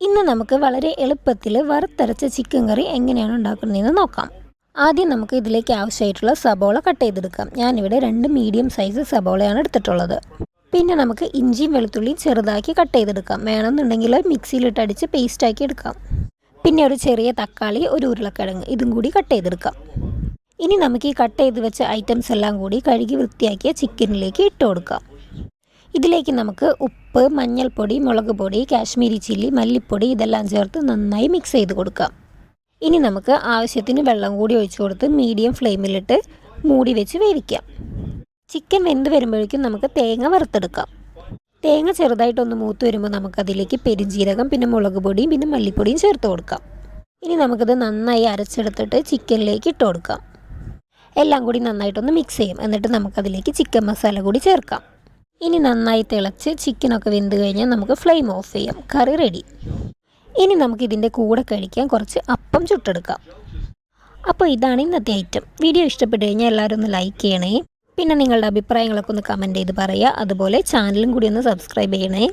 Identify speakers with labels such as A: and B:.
A: ഇന്ന് നമുക്ക് വളരെ എളുപ്പത്തിൽ വറുത്തരച്ച ചിക്കൻ കറി എങ്ങനെയാണ് ഉണ്ടാക്കുന്നതെന്ന് നോക്കാം. ആദ്യം നമുക്ക് ഇതിലേക്ക് ആവശ്യമായിട്ടുള്ള സബോള കട്ട് ചെയ്തെടുക്കാം. ഞാനിവിടെ രണ്ട് മീഡിയം സൈസ് സബോളയാണ് എടുത്തിട്ടുള്ളത്. പിന്നെ നമുക്ക് ഇഞ്ചിയും വെളുത്തുള്ളിയും ചെറുതാക്കി കട്ട് ചെയ്തെടുക്കാം. വേണമെന്നുണ്ടെങ്കിൽ മിക്സിയിലിട്ട് അടിച്ച് പേസ്റ്റാക്കി എടുക്കാം. പിന്നെ ഒരു ചെറിയ തക്കാളി ഒരു ഉരുളക്കിഴങ്ങ് ഇതും കൂടി കട്ട് ചെയ്തെടുക്കാം. ഇനി നമുക്ക് ഈ കട്ട് ചെയ്ത് വെച്ച ഐറ്റംസ് എല്ലാം കൂടി കഴുകി വൃത്തിയാക്കിയ ചിക്കനിലേക്ക് ഇട്ട് കൊടുക്കാം. ഇതിലേക്ക് നമുക്ക് ഉപ്പ് മഞ്ഞൾപ്പൊടി മുളക് പൊടി കാശ്മീരി ചില്ലി മല്ലിപ്പൊടി ഇതെല്ലാം ചേർത്ത് നന്നായി മിക്സ് ചെയ്ത് കൊടുക്കാം. ഇനി നമുക്ക് ആവശ്യത്തിന് വെള്ളം കൂടി ഒഴിച്ചു കൊടുത്ത് മീഡിയം ഫ്ലെയിമിലിട്ട് മൂടി വെച്ച് വേവിക്കാം. ചിക്കൻ വെന്ത് വരുമ്പോഴേക്കും നമുക്ക് തേങ്ങ വറുത്തെടുക്കാം. തേങ്ങ ചെറുതായിട്ടൊന്ന് മൂത്ത് വരുമ്പോൾ നമുക്കതിലേക്ക് പെരുംജീരകം പിന്നെ മുളക് പൊടിയും പിന്നെ മല്ലിപ്പൊടിയും ചേർത്ത് കൊടുക്കാം. ഇനി നമുക്കിത് നന്നായി അരച്ചെടുത്തിട്ട് ചിക്കനിലേക്ക് ഇട്ട് കൊടുക്കാം. എല്ലാം കൂടി നന്നായിട്ടൊന്ന് മിക്സ് ചെയ്യും. എന്നിട്ട് നമുക്കതിലേക്ക് ചിക്കൻ മസാല കൂടി ചേർക്കാം. ഇനി നന്നായി തിളച്ച് ചിക്കനൊക്കെ വെന്ത് കഴിഞ്ഞാൽ നമുക്ക് ഫ്ലെയിം ഓഫ് ചെയ്യാം. Curry ready. ഇനി നമുക്ക് ഇതിന്റെ കൂടെ കഴിക്കാൻ കുറച്ച് അപ്പം ചുട്ടെടുക്കാം. അപ്പോൾ ഇതാണ് ഇന്നത്തെ ഐറ്റം. വീഡിയോ ഇഷ്ടപ്പെട്ട് കഴിഞ്ഞാൽ എല്ലാവരും ഒന്ന് ലൈക്ക് ചെയ്യണേ. പിന്നെ നിങ്ങളുടെ അഭിപ്രായങ്ങളൊക്കെ ഒന്ന് കമന്റ് ചെയ്ത് പറയുക. അതുപോലെ ചാനലും കൂടി ഒന്ന് സബ്സ്ക്രൈബ് ചെയ്യണേ.